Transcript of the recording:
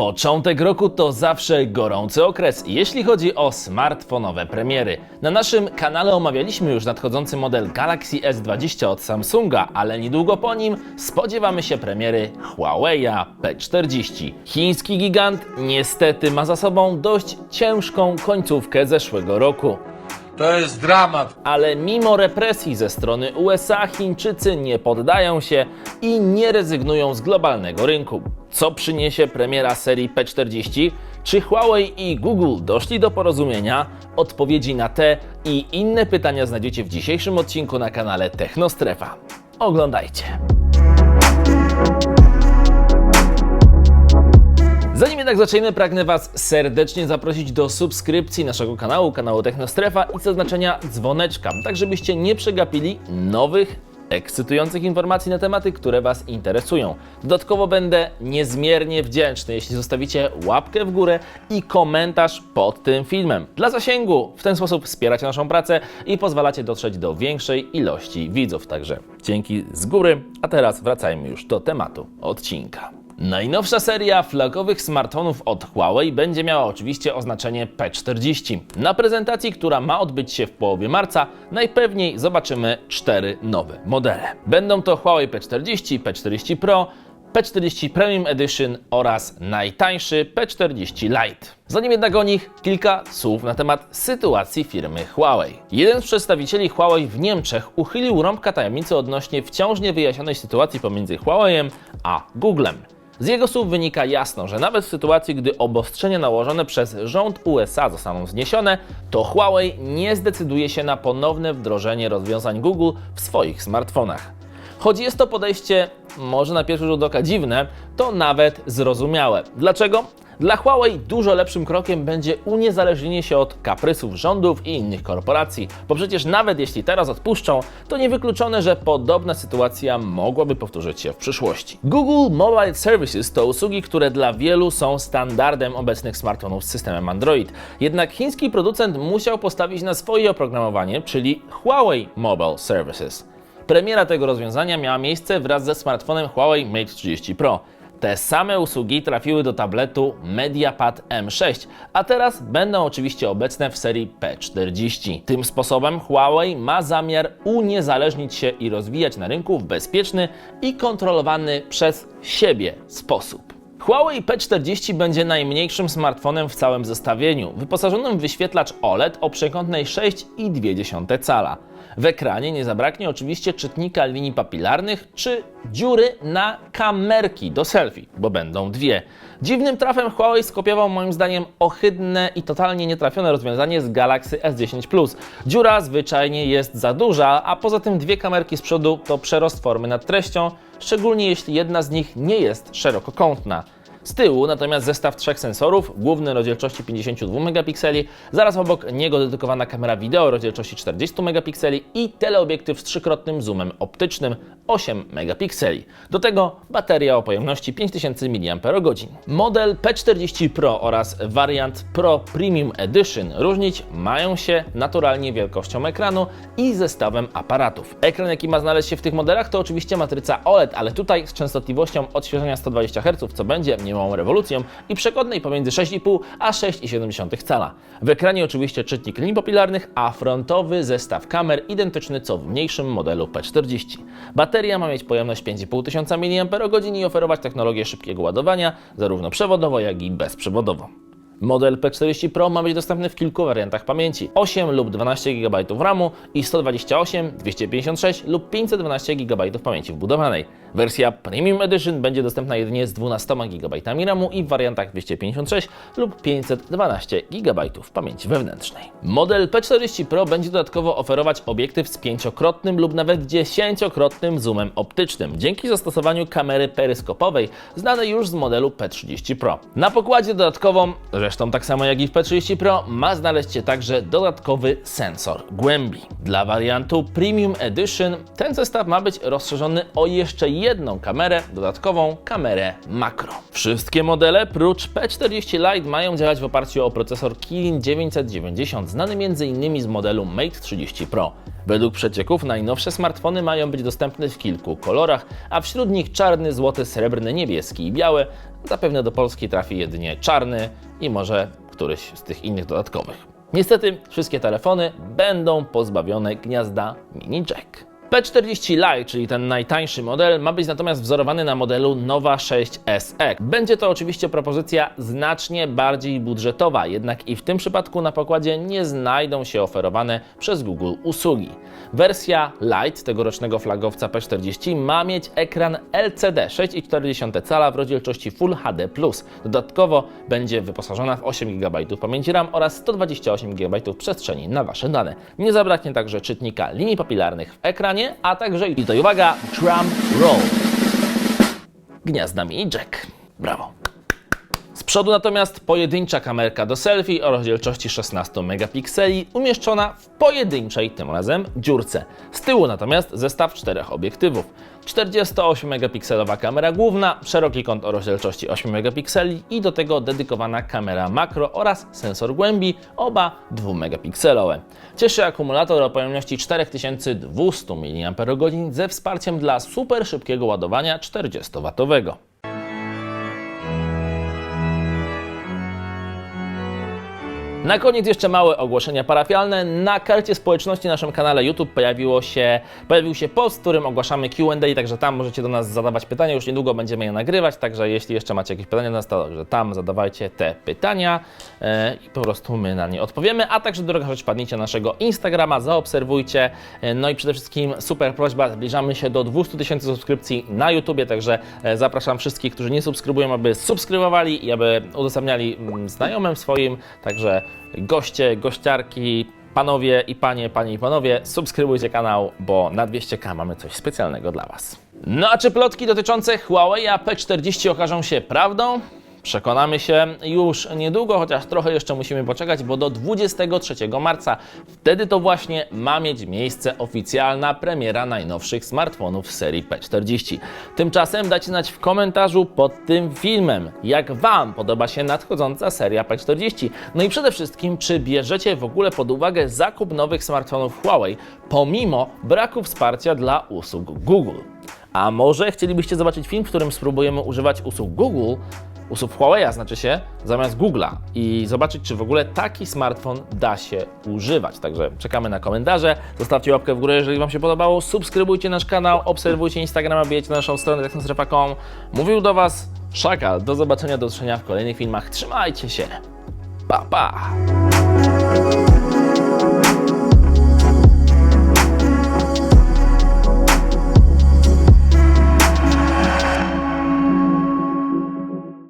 Początek roku to zawsze gorący okres, jeśli chodzi o smartfonowe premiery. Na naszym kanale omawialiśmy już nadchodzący model Galaxy S20 od Samsunga, ale niedługo po nim spodziewamy się premiery Huawei'a P40. Chiński gigant niestety ma za sobą dość ciężką końcówkę zeszłego roku. To jest dramat. Ale mimo represji ze strony USA, Chińczycy nie poddają się i nie rezygnują z globalnego rynku. Co przyniesie premiera serii P40? Czy Huawei i Google doszli do porozumienia? Odpowiedzi na te i inne pytania znajdziecie w dzisiejszym odcinku na kanale Technostrefa. Oglądajcie. Zanim jednak zaczniemy, pragnę Was serdecznie zaprosić do subskrypcji naszego kanału, kanału Technostrefa i zaznaczenia dzwoneczka, tak żebyście nie przegapili nowych, ekscytujących informacji na tematy, które Was interesują. Dodatkowo będę niezmiernie wdzięczny, jeśli zostawicie łapkę w górę i komentarz pod tym filmem. Dla zasięgu w ten sposób wspieracie naszą pracę i pozwalacie dotrzeć do większej ilości widzów. Także dzięki z góry, a teraz wracajmy już do tematu odcinka. Najnowsza seria flagowych smartfonów od Huawei będzie miała oczywiście oznaczenie P40. Na prezentacji, która ma odbyć się w połowie marca, najpewniej zobaczymy cztery nowe modele. Będą to Huawei P40, P40 Pro, P40 Premium Edition oraz najtańszy P40 Lite. Zanim jednak o nich, kilka słów na temat sytuacji firmy Huawei. Jeden z przedstawicieli Huawei w Niemczech uchylił rąbka tajemnicy odnośnie wciąż niewyjaśnionej sytuacji pomiędzy Huawei'em a Googlem. Z jego słów wynika jasno, że nawet w sytuacji, gdy obostrzenia nałożone przez rząd USA zostaną zniesione, to Huawei nie zdecyduje się na ponowne wdrożenie rozwiązań Google w swoich smartfonach. Choć jest to podejście może na pierwszy rzut oka dziwne, to nawet zrozumiałe. Dlaczego? Dla Huawei dużo lepszym krokiem będzie uniezależnienie się od kaprysów rządów i innych korporacji, bo przecież nawet jeśli teraz odpuszczą, to niewykluczone, że podobna sytuacja mogłaby powtórzyć się w przyszłości. Google Mobile Services to usługi, które dla wielu są standardem obecnych smartfonów z systemem Android. Jednak chiński producent musiał postawić na swoje oprogramowanie, czyli Huawei Mobile Services. Premiera tego rozwiązania miała miejsce wraz ze smartfonem Huawei Mate 30 Pro. Te same usługi trafiły do tabletu MediaPad M6, a teraz będą oczywiście obecne w serii P40. Tym sposobem Huawei ma zamiar uniezależnić się i rozwijać na rynku w bezpieczny i kontrolowany przez siebie sposób. Huawei P40 będzie najmniejszym smartfonem w całym zestawieniu, wyposażonym w wyświetlacz OLED o przekątnej 6,2 cala. W ekranie nie zabraknie oczywiście czytnika linii papilarnych czy dziury na kamerki do selfie, bo będą dwie. Dziwnym trafem Huawei skopiował moim zdaniem ohydne i totalnie nietrafione rozwiązanie z Galaxy S10 Plus. Dziura zwyczajnie jest za duża, a poza tym dwie kamerki z przodu to przerost formy nad treścią, szczególnie jeśli jedna z nich nie jest szerokokątna. Z tyłu natomiast zestaw trzech sensorów, główny rozdzielczości 52 megapikseli, zaraz obok niego dedykowana kamera wideo rozdzielczości 40 megapikseli i teleobiektyw z trzykrotnym zoomem optycznym 8 megapikseli. Do tego bateria o pojemności 5000 mAh. Model P40 Pro oraz wariant Pro Premium Edition różnić mają się naturalnie wielkością ekranu i zestawem aparatów. Ekran jaki ma znaleźć się w tych modelach to oczywiście matryca OLED, ale tutaj z częstotliwością odświeżania 120 Hz, co będzie niemałą rewolucją i przekodnej pomiędzy 6,5 a 6,7 cala. W ekranie oczywiście czytnik linii papilarnych, a frontowy zestaw kamer identyczny co w mniejszym modelu P40. Bateria ma mieć pojemność 5500 mAh i oferować technologię szybkiego ładowania, zarówno przewodowo, jak i bezprzewodowo. Model P40 Pro ma być dostępny w kilku wariantach pamięci: 8 lub 12 GB RAMu i 128, 256 lub 512 GB pamięci wbudowanej. Wersja Premium Edition będzie dostępna jedynie z 12 GB RAMu i w wariantach 256 lub 512 GB pamięci wewnętrznej. Model P40 Pro będzie dodatkowo oferować obiektyw z pięciokrotnym lub nawet dziesięciokrotnym zoomem optycznym dzięki zastosowaniu kamery peryskopowej znanej już z modelu P30 Pro. Na pokładzie dodatkową, zresztą tak samo jak i w P30 Pro, ma znaleźć się także dodatkowy sensor głębi. Dla wariantu Premium Edition ten zestaw ma być rozszerzony o jeszcze jedną kamerę, dodatkową kamerę makro. Wszystkie modele prócz P40 Lite mają działać w oparciu o procesor Kirin 990, znany m.in. z modelu Mate 30 Pro. Według przecieków najnowsze smartfony mają być dostępne w kilku kolorach, a wśród nich czarny, złoty, srebrny, niebieski i biały. Zapewne do Polski trafi jedynie czarny i może któryś z tych innych dodatkowych. Niestety wszystkie telefony będą pozbawione gniazda mini jack. P40 Lite, czyli ten najtańszy model, ma być natomiast wzorowany na modelu Nova 6 SE. Będzie to oczywiście propozycja znacznie bardziej budżetowa, jednak i w tym przypadku na pokładzie nie znajdą się oferowane przez Google usługi. Wersja Lite tegorocznego flagowca P40 ma mieć ekran LCD 6,4 cala w rozdzielczości Full HD+. Dodatkowo będzie wyposażona w 8 GB pamięci RAM oraz 128 GB przestrzeni na Wasze dane. Nie zabraknie także czytnika linii papilarnych w ekranie, a także, i tutaj uwaga, drum roll. Gniazda mini jack. Brawo. Przodu natomiast pojedyncza kamerka do selfie o rozdzielczości 16 megapikseli umieszczona w pojedynczej tym razem dziurce. Z tyłu natomiast zestaw czterech obiektywów. 48 megapikselowa kamera główna, szeroki kąt o rozdzielczości 8 megapikseli i do tego dedykowana kamera makro oraz sensor głębi, oba 2 megapikselowe. Cieszy akumulator o pojemności 4200 mAh ze wsparciem dla super szybkiego ładowania 40W. Na koniec jeszcze małe ogłoszenia parafialne. Na karcie społeczności na naszym kanale YouTube pojawiło się, pojawił się post, w którym ogłaszamy Q&A, także tam możecie do nas zadawać pytania. Już niedługo będziemy je nagrywać, także jeśli jeszcze macie jakieś pytania do nas, to że tam zadawajcie te pytania e, i po prostu my na nie odpowiemy. A także droga rzecz, padnijcie na naszego Instagrama, zaobserwujcie. E, no i przede wszystkim super prośba, zbliżamy się do 200 tysięcy subskrypcji na YouTubie, także e, zapraszam wszystkich, którzy nie subskrybują, aby subskrybowali i aby udostępniali mm, znajomym swoim, także goście, gościarki, panowie i panie, panie i panowie, subskrybujcie kanał, bo na 200k mamy coś specjalnego dla Was. No a czy plotki dotyczące Huawei P40 okażą się prawdą? Przekonamy się już niedługo, chociaż trochę jeszcze musimy poczekać, bo do 23 marca wtedy to właśnie ma mieć miejsce oficjalna premiera najnowszych smartfonów serii P40. Tymczasem dajcie znać w komentarzu pod tym filmem, jak Wam podoba się nadchodząca seria P40. No i przede wszystkim, czy bierzecie w ogóle pod uwagę zakup nowych smartfonów Huawei, pomimo braku wsparcia dla usług Google. A może chcielibyście zobaczyć film, w którym spróbujemy używać usług Google usług Huawei'a znaczy się zamiast Google'a i zobaczyć, czy w ogóle taki smartfon da się używać. Także czekamy na komentarze. Zostawcie łapkę w górę, jeżeli Wam się podobało. Subskrybujcie nasz kanał, obserwujcie Instagrama, bijecie na naszą stronę technostrefa.com. Mówił do Was Szakal. Do zobaczenia, do usłyszenia w kolejnych filmach. Trzymajcie się. Pa, pa!